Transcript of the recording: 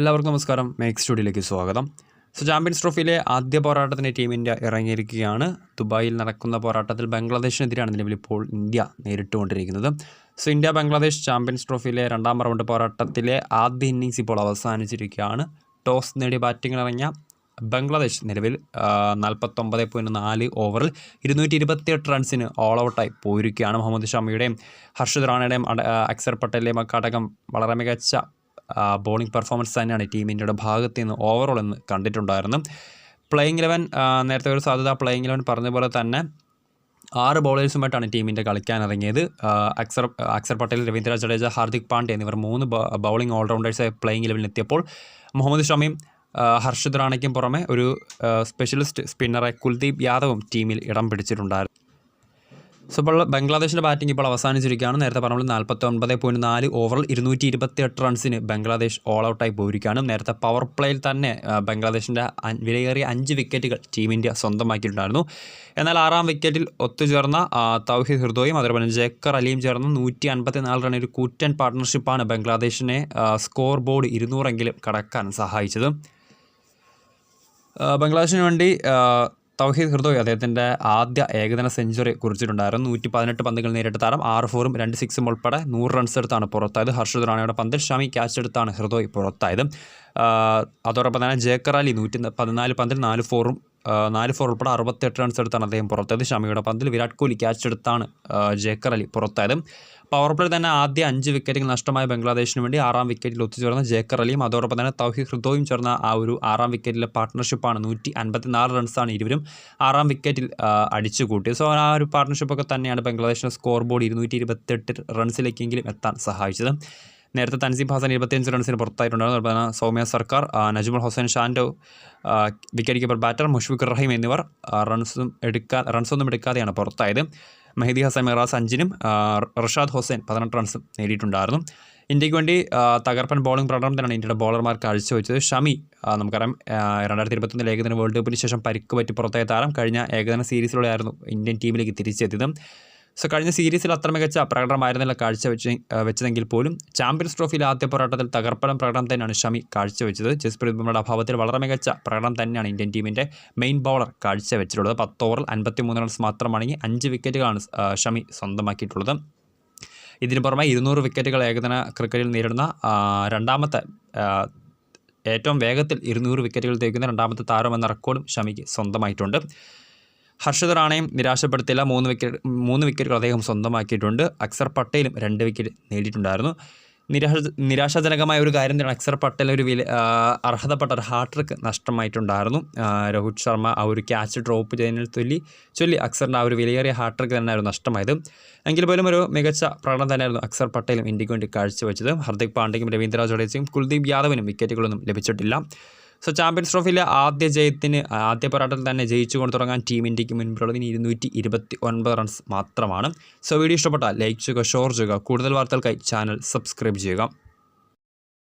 എല്ലാവർക്കും നമസ്കാരം. മേക്സ് സ്റ്റുഡിയോയിലേക്ക് സ്വാഗതം. സോ ചാമ്പ്യൻസ് ട്രോഫിയിലെ ആദ്യ പോരാട്ടത്തിന് ടീം ഇന്ത്യ ഇറങ്ങിയിരിക്കുകയാണ്. ദുബായിൽ നടക്കുന്ന പോരാട്ടത്തിൽ ബംഗ്ലാദേശിനെതിരെയാണ് നിലവിൽ ഇപ്പോൾ ഇന്ത്യ നേരിട്ടുകൊണ്ടിരിക്കുന്നത്. സോ ഇന്ത്യ ബംഗ്ലാദേശ് ചാമ്പ്യൻസ് ട്രോഫിയിലെ രണ്ടാം റൗണ്ട് പോരാട്ടത്തിലെ ആദ്യ ഇന്നിങ്സ് ഇപ്പോൾ അവസാനിച്ചിരിക്കുകയാണ്. ടോസ് നേടി ബാറ്റിംഗ് ഇറങ്ങിയ ബംഗ്ലാദേശ് നിലവിൽ നാൽപ്പത്തൊമ്പത് പോയിന്റ് നാല് ഓവറിൽ ഇരുന്നൂറ്റി ഇരുപത്തിയെട്ട് റൺസിന് ഓൾ ഔട്ടായി പോയിരിക്കുകയാണ് മുഹമ്മദ് ഷമിയുടെയും ഹർഷദ് റാണയുടെയും അക്സർ പട്ടേലിന്റെയും ഒക്കെ അടക്കം വളരെ മികച്ച ബോളിംഗ് പെർഫോമൻസ് തന്നെയാണ് ടീം ഇന്ത്യയുടെ ഭാഗത്ത് നിന്ന് ഓവറോൾ എന്ന് കണ്ടിട്ടുണ്ടായിരുന്നു. പ്ലേയിങ് ഇലവൻ നേരത്തെ ഒരു സാധ്യത പ്ലേയിങ് ഇലവൻ പറഞ്ഞ പോലെ തന്നെ ആറ് ബോളേഴ്സുമായിട്ടാണ് ടീമിന്റെ കളിക്കാൻ ഇറങ്ങിയത്. അക്സർ അക്സർ പട്ടേൽ രവീന്ദ്ര ജഡേജ ഹാർദിക് പാണ്ഡ്യ എന്നിവർ മൂന്ന് ബൗളിംഗ് ഓൾറൗണ്ടേഴ്സ് പ്ലേയിങ് ഇലവനിൽ എത്തിയപ്പോൾ മുഹമ്മദ് ഷമിയും ഹർഷദ് റാണയ്ക്കും പുറമെ ഒരു സ്പെഷ്യലിസ്റ്റ് സ്പിന്നറെ കുൽദീപ് യാദവും ടീമിൽ ഇടം പിടിച്ചിട്ടുണ്ടായിരുന്നു. സോ ഇപ്പോൾ ബംഗ്ലാദേശിന്റെ ബാറ്റിംഗ് ഇപ്പോൾ അവസാനിച്ചിരിക്കുകയാണ്. നേരത്തെ പറഞ്ഞ നാൽപ്പത്തി ഒൻപത് പോയിന്റ് നാല് ഓവറിൽ ഇരുന്നൂറ്റി ഇരുപത്തി എട്ട് റൺസിന് ബംഗ്ലാദേശ് ഓൾ ഔട്ടായി പോയിരിക്കുകയാണ്. നേരത്തെ പവർ പ്ലേയിൽ തന്നെ ബംഗ്ലാദേശിന്റെ വിലയേറിയ അഞ്ച് വിക്കറ്റുകൾ ടീം ഇന്ത്യ സ്വന്തമാക്കിയിട്ടുണ്ടായിരുന്നു. എന്നാൽ ആറാം വിക്കറ്റിൽ ഒത്തുചേർന്ന തൗഹിദ് ഹൃദോയും അതേപോലെ ജക്കർ അലിയും ചേർന്ന് നൂറ്റി അൻപത്തി നാല് റണ്ണിൽ കൂറ്റൻ പാർട്ട്ണർഷിപ്പാണ് ബംഗ്ലാദേശിനെ സ്കോർ ബോർഡ് ഇരുന്നൂറെങ്കിലും കടക്കാൻ സഹായിച്ചത്. ബംഗ്ലാദേശിന് വേണ്ടി തൗഹീദ് ഹൃദോയ് അദ്ദേഹത്തിന്റെ ആദ്യ ഏകദിന സെഞ്ചുറി കുറിച്ചിട്ടുണ്ടായിരുന്നു. നൂറ്റി പതിനെട്ട് പന്തുകൾ നേരിട്ട താരം ആറ് ഫോറും രണ്ട് സിക്സും ഉൾപ്പെടെ നൂറ് റൺസ് എടുത്താണ് പുറത്തായത്. ഹർഷദ് റാണയുടെ പന്തിൽ ഷമി ക്യാച്ച് എടുത്താണ് ഹൃദോയ് പുറത്തായത്. അതോടൊപ്പം തന്നെ ജേക്കർ അലി നൂറ്റി പതിനാല് പന്തിൽ നാല് ഫോറും നാല് ഫോർ ഉൾപ്പെടെ അറുപത്തെട്ട് റൺസ് എടുത്താണ് അദ്ദേഹം പുറത്തായത്. ഷമിയുടെ പന്തിൽ വിരാട് കോഹ്ലി ക്യാച്ച് എടുത്താണ് ജേക്കർ അലി പുറത്തായത്. പവർ പ്ലേ തന്നെ ആദ്യ അഞ്ച് വിക്കറ്റുകൾ നഷ്ടമായ ബംഗ്ലാദേശിന് വേണ്ടി ആറാം വിക്കറ്റിൽ ഒത്തുചേർന്ന ജേക്കർ അലിയും അതോടൊപ്പം തന്നെ തൗഹി ഹൃദോയും ചേർന്ന ആ ഒരു ആറാം വിക്കറ്റിലെ പാർട്ട്ണർഷിപ്പാണ് നൂറ്റി അൻപത്തിനാല് റൺസാണ് ഇരുവരും ആറാം വിക്കറ്റിൽ അടിച്ചു കൂട്ടിയത്. സോ ആ ഒരു പാർട്ട്ണർഷിപ്പൊക്കെ തന്നെയാണ് ബംഗ്ലാദേശിന്റെ സ്കോർ ബോർഡ് ഇരുന്നൂറ്റി ഇരുപത്തെട്ട് റൺസിലേക്കെങ്കിലും എത്താൻ സഹായിച്ചത്. നേരത്തെ തൻസീം ഹസൻ ഇരുപത്തിയഞ്ച് റൺസിന് പുറത്തായിട്ടുണ്ടായിരുന്നു. Soumya Sarkar Najmul Hossain Shanto wicket keeper batter Mushfiqur Rahim എന്നിവർ റൺസും എടുക്കാ റൺസൊന്നും എടുക്കാതെയാണ് പുറത്തായത്. മെഹദി ഹസൻ മിറാസ് അഞ്ചിനും റഷാദ് ഹുസൈൻ പതിനെട്ട് റൺസും നേടിയിട്ടുണ്ടായിരുന്നു. ഇന്ത്യയ്ക്ക് വേണ്ടി തകർപ്പൻ ബോളിംഗ് പ്രകടനം തന്നെയാണ് ഇന്ത്യയുടെ ബോളർമാർ കാഴ്ചവെച്ചത്. ഷമി നമുക്കറിയാം രണ്ടായിരത്തി ഇരുപത്തൊന്നിൽ ഏകദിന വേൾഡ് കപ്പിന് ശേഷം പരിക്ക് പറ്റി പുറത്തായ താരം കഴിഞ്ഞ ഏകദിന സീരീസിലൂടെയായിരുന്നു ഇന്ത്യൻ ടീമിലേക്ക് തിരിച്ചെത്തിയത്. സോ കഴിഞ്ഞ സീരീസിൽ അത്ര മികച്ച പ്രകടനമായിരുന്നില്ല കാഴ്ചവെച്ച് വെച്ച് വെച്ചതെങ്കിൽ പോലും. ചാമ്പ്യൻസ് ട്രോഫിയിലെ ആദ്യ പോരാട്ടത്തിൽ തകർപ്പൻ പ്രകടനം തന്നെയാണ് ഷമി കാഴ്ചവെച്ചത്. ജസ്പ്രീത് ബുംറയുടെ അഭാവത്തിൽ വളരെ മികച്ച പ്രകടനം തന്നെയാണ് ഇന്ത്യൻ ടീമിന്റെ മെയിൻ ബൗളർ കാഴ്ചവെച്ചിട്ടുള്ളത്. പത്ത് ഓവറിൽ അൻപത്തി മൂന്ന് റൺസ് മാത്രമാണെങ്കിൽ അഞ്ച് വിക്കറ്റുകളാണ് ഷമി സ്വന്തമാക്കിയിട്ടുള്ളത്. ഇതിന് പുറമെ ഇരുന്നൂറ് വിക്കറ്റുകൾ ഏകദിന ക്രിക്കറ്റിൽ നേരിടുന്ന രണ്ടാമത്തെ ഏറ്റവും വേഗത്തിൽ ഇരുന്നൂറ് വിക്കറ്റുകൾ തേക്കുന്ന രണ്ടാമത്തെ താരം എന്ന റെക്കോർഡും ഷമിക്ക് സ്വന്തമായിട്ടുണ്ട്. ഹർഷദ് റാണയും നിരാശപ്പെടുത്തില്ല മൂന്ന് വിക്കറ്റ് മൂന്ന് വിക്കറ്റുകൾ അദ്ദേഹം സ്വന്തമാക്കിയിട്ടുണ്ട്. അക്സർ പട്ടേലും രണ്ട് വിക്കറ്റ് നേടിയിട്ടുണ്ടായിരുന്നു. നിരാശ നിരാശാജനകമായ ഒരു കാര്യം തന്നെ അക്സർ പട്ടേൽ ഒരു വില അർഹതപ്പെട്ട ഒരു ഹാട്രിക്ക് നഷ്ടമായിട്ടുണ്ടായിരുന്നു. രോഹിത് ശർമ്മ ആ ഒരു ക്യാച്ച് ഡ്രോപ്പ് ചെയ്യുന്നതിൽ ചൊല്ലി ചൊല്ലി അക്സറിന്റെ ആ ഒരു വിലയേറിയ ഹാട്രിക്ക് തന്നെയായിരുന്നു നഷ്ടമായത്. എങ്കിൽ പോലും ഒരു മികച്ച പ്രകടനം തന്നെയായിരുന്നു അക്സർ പട്ടേലും ഇന്ത്യയ്ക്ക് വേണ്ടി കാഴ്ചവെച്ചത്. ഹർദിക് പാണ്ഡ്യയും രവീന്ദ്ര ജഡേജയും കുൽദീപ് യാദവിനും വിക്കറ്റുകളൊന്നും ലഭിച്ചിട്ടില്ല. സോ ചാമ്പ്യൻസ് ട്രോഫിയിലെ ആദ്യ ജയത്തിന് ആദ്യ പോരാട്ടത്തിൽ തന്നെ ജയിച്ചു കൊണ്ട് തുടങ്ങാൻ ടീം ഇന്ത്യയ്ക്ക് മുൻപുള്ളത് ഇനി ഇരുന്നൂറ്റി ഇരുപത്തി ഒൻപത് റൺസ് മാത്രമാണ്. സോ വീഡിയോ ഇഷ്ടപ്പെട്ടാൽ ലൈക്ക് ചെയ്യുക ഷെയർ ചെയ്യുക. കൂടുതൽ വാർത്തകൾക്കായി ചാനൽ സബ്സ്ക്രൈബ് ചെയ്യുക.